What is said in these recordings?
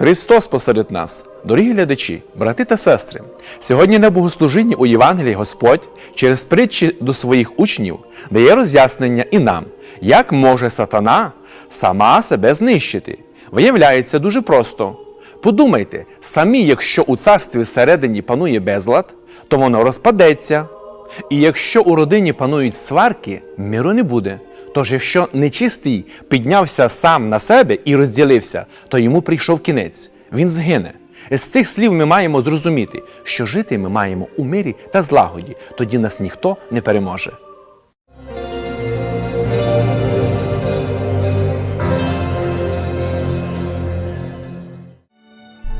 Христос посеред нас, дорогі глядачі, брати та сестри. Сьогодні на богослужінні у Євангелії Господь через притчі до своїх учнів дає роз'яснення і нам, як може сатана сама себе знищити. Виявляється дуже просто. Подумайте, самі, якщо у царстві всередині панує безлад, то воно розпадеться. І якщо у родині панують сварки, миру не буде. Тож, якщо нечистий піднявся сам на себе і розділився, то йому прийшов кінець, він згине. З цих слів ми маємо зрозуміти, що жити ми маємо у мирі та злагоді, тоді нас ніхто не переможе.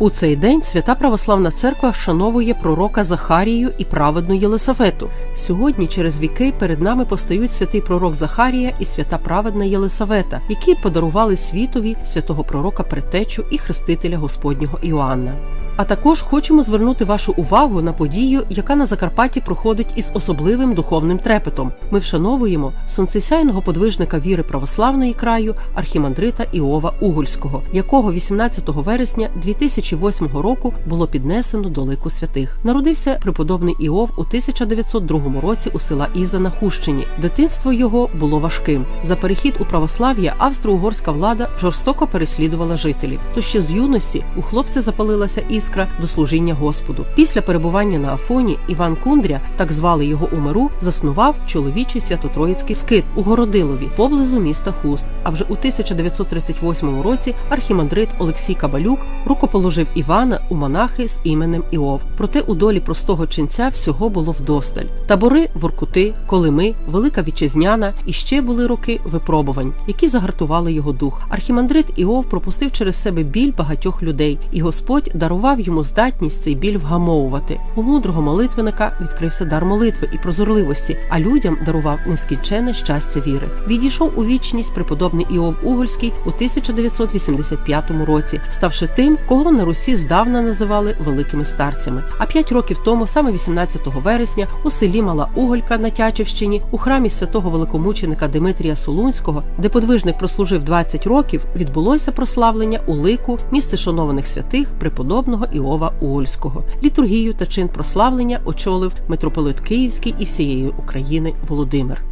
У цей день Свята Православна Церква вшановує пророка Захарію і праведну Єлисавету. Сьогодні, через віки, перед нами постають святий пророк Захарія і свята праведна Єлисавета, які подарували світові святого пророка Притечу і хрестителя Господнього Іоанна. А також хочемо звернути вашу увагу на подію, яка на Закарпатті проходить із особливим духовним трепетом. Ми вшановуємо сонцесяйного подвижника віри православної краю архімандрита Іова Угольського, якого 18 вересня 2008 року було піднесено до лику святих. Народився преподобний Іов у 1902 році у села Іза на Хущині. Дитинство його було важким. За перехід у православ'я австро-угорська влада жорстоко переслідувала жителів. То ще з юності у хлопця запалилася іскра до служіння Господу. Після перебування на Афоні Іван Кундря, так звали його у миру, заснував чоловічий свято-троїцький скит у Городилові поблизу міста Хуст. А вже у 1938 році архімандрит Олексій Кабалюк рукоположив Івана у монахи з іменем Іов. Проте у долі простого ченця всього було вдосталь. Табори, Воркути, Колими, Велика Вітчизняна і ще були роки випробувань, які загартували його дух. Архімандрит Іов пропустив через себе біль багатьох людей, і Господь дарував йому здатність цей біль вгамовувати. У мудрого молитвенника відкрився дар молитви і прозорливості, а людям дарував нескінченне щастя віри. Відійшов у вічність преподобний Іов Угольський у 1985 році, ставши тим, кого на Русі здавна називали великими старцями. А п'ять років тому, саме 18 вересня, у селі Мала Уголька на Тячівщині, у храмі святого великомученика Димитрія Солунського, де подвижник прослужив 20 років, відбулося прославлення у лику місце шанованих святих преподобного Іова Угольського. Літургію та чин прославлення очолив митрополит Київський і всієї України Володимир.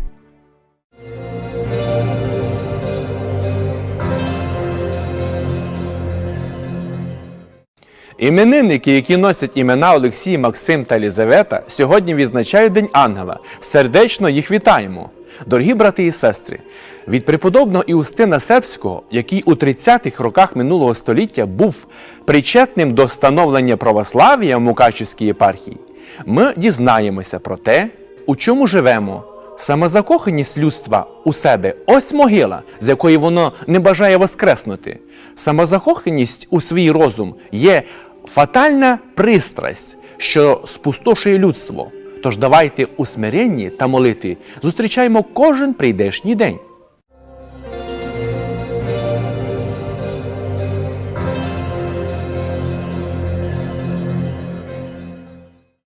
Іменинники, які носять імена Олексій, Максим та Лізавета, сьогодні відзначають День Ангела. Сердечно їх вітаємо. Дорогі брати і сестри, від преподобного Іустина Сербського, який у 30-х роках минулого століття був причетним до становлення православ'я в Мукачівській єпархії, ми дізнаємося про те, у чому живемо. Самозакоханість людства у себе ось могила, з якої воно не бажає воскреснути. Самозакоханість у свій розум є фатальна пристрасть, що спустошує людство. Тож давайте у смиренні та молитві зустрічаємо кожен прийдешній день.